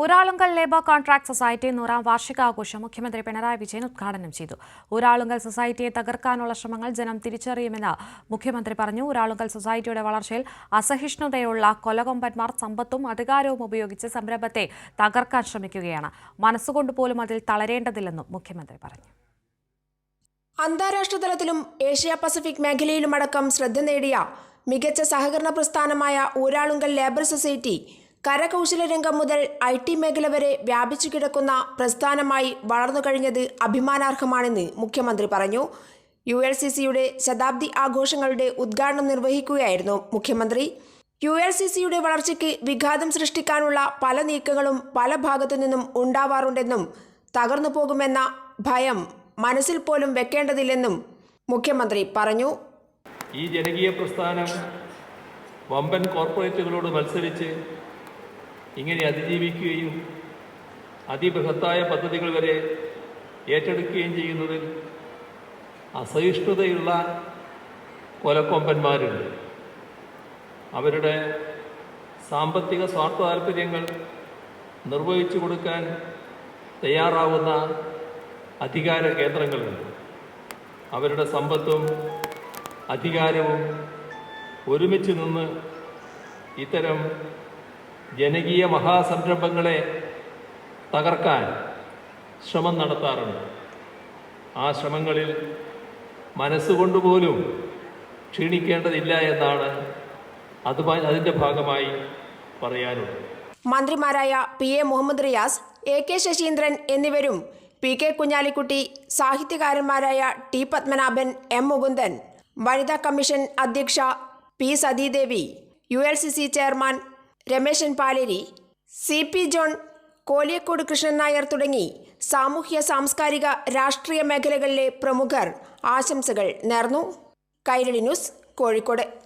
Uralungal labour contract society നൂറാം വാർഷികാഘോഷം മുഖ്യമന്ത്രി പിണറായി വിജയൻ ഉദ്ഘാടനം ചെയ്തു. ഊരാളുങ്കൽ സൊസൈറ്റിയെ തകർക്കാനുള്ള ശ്രമങ്ങൾ ജനം തിരിച്ചറിയുമെന്ന് മുഖ്യമന്ത്രി പറഞ്ഞു. ഊരാളുങ്കൽ സൊസൈറ്റിയുടെ വളർച്ചയിൽ അസഹിഷ്ണുതയുള്ള കൊലകൊമ്പന്മാർ സമ്പത്തും അധികാരവും ഉപയോഗിച്ച് സംരംഭത്തെ തകർക്കാൻ ശ്രമിക്കുകയാണ്. മനസ്സുകൊണ്ട് പോലും അതിൽ തളരേണ്ടതില്ലെന്നും മുഖ്യമന്ത്രി പറഞ്ഞു. അന്താരാഷ്ട്ര തലത്തിലും ഏഷ്യ പസഫിക് മേഖലയിലുമടക്കം ശ്രദ്ധ നേടിയ മികച്ച സഹകരണ പ്രസ്ഥാനമായ ഊരാളുങ്കൽ ലേബർ സൊസൈറ്റി കരകൗശല രംഗം മുതൽ ഐ ടി മേഖല വരെ വ്യാപിച്ചു കിടക്കുന്ന പ്രസ്ഥാനമായി വളർന്നു കഴിഞ്ഞത് അഭിമാനാർഹമാണെന്ന് മുഖ്യമന്ത്രി പറഞ്ഞു. യു എൽ സി സിയുടെ ശതാബ്ദി ആഘോഷങ്ങളുടെ ഉദ്ഘാടനം നിർവഹിക്കുകയായിരുന്നു മുഖ്യമന്ത്രി. യു എൽ സി സിയുടെ വളർച്ചയ്ക്ക് വിഘാതം സൃഷ്ടിക്കാനുള്ള പല നീക്കങ്ങളും പല ഭാഗത്തു നിന്നും ഉണ്ടാവാറുണ്ടെന്നും തകർന്നു പോകുമെന്ന ഭയം മനസ്സിൽ പോലും വെക്കേണ്ടതില്ലെന്നും മുഖ്യമന്ത്രി പറഞ്ഞു. ഈ ജനകീയ പ്രസ്ഥാനം വമ്പൻ കോർപ്പറേറ്റുകളോട് മത്സരിച്ച് ഇങ്ങനെ അതിജീവിക്കുകയും അതിബൃഹത്തായ പദ്ധതികൾ വരെ ഏറ്റെടുക്കുകയും ചെയ്യുന്നതിൽ അസഹിഷ്ണുതയുള്ള കൊലക്കൊമ്പന്മാരുണ്ട്. അവരുടെ സാമ്പത്തിക സ്വാർത്ഥ താല്പര്യങ്ങൾ നിർവഹിച്ചു കൊടുക്കാൻ തയ്യാറാവുന്ന അധികാര കേന്ദ്രങ്ങളുണ്ട്. അവരുടെ സമ്പത്തും അധികാരവും ഒരുമിച്ച് നിന്ന് ഇത്തരം ജനകീയ മഹാസംരംഭങ്ങളെ തകർക്കാൻ ശ്രമം നടത്താറുണ്ട്. ആ ശ്രമങ്ങളിൽ മനസ്സുകൊണ്ടുപോലും ക്ഷീണിക്കേണ്ടതില്ല എന്നാണ് അതുമായി അതിന്റെ ഭാഗമായി പറയാനുള്ളത്. മന്ത്രിമാരായ P A Muhammad Riyas A K Saseendran എന്നിവരും പി കെ കുഞ്ഞാലിക്കുട്ടി സാഹിത്യകാരന്മാരായ ടി പത്മനാഭൻ എം മുകുന്ദൻ വനിതാ കമ്മീഷൻ അധ്യക്ഷ P Sathidevi U L C C chairman Rameshan Paleri C P John Koliyakode Krishnan Nair തുടങ്ങി സാമൂഹ്യ സാംസ്കാരിക രാഷ്ട്രീയ മേഖലകളിലെ പ്രമുഖർ ആശംസകൾ നേർന്നു. കൈരളി ന്യൂസ് കോഴിക്കോട്.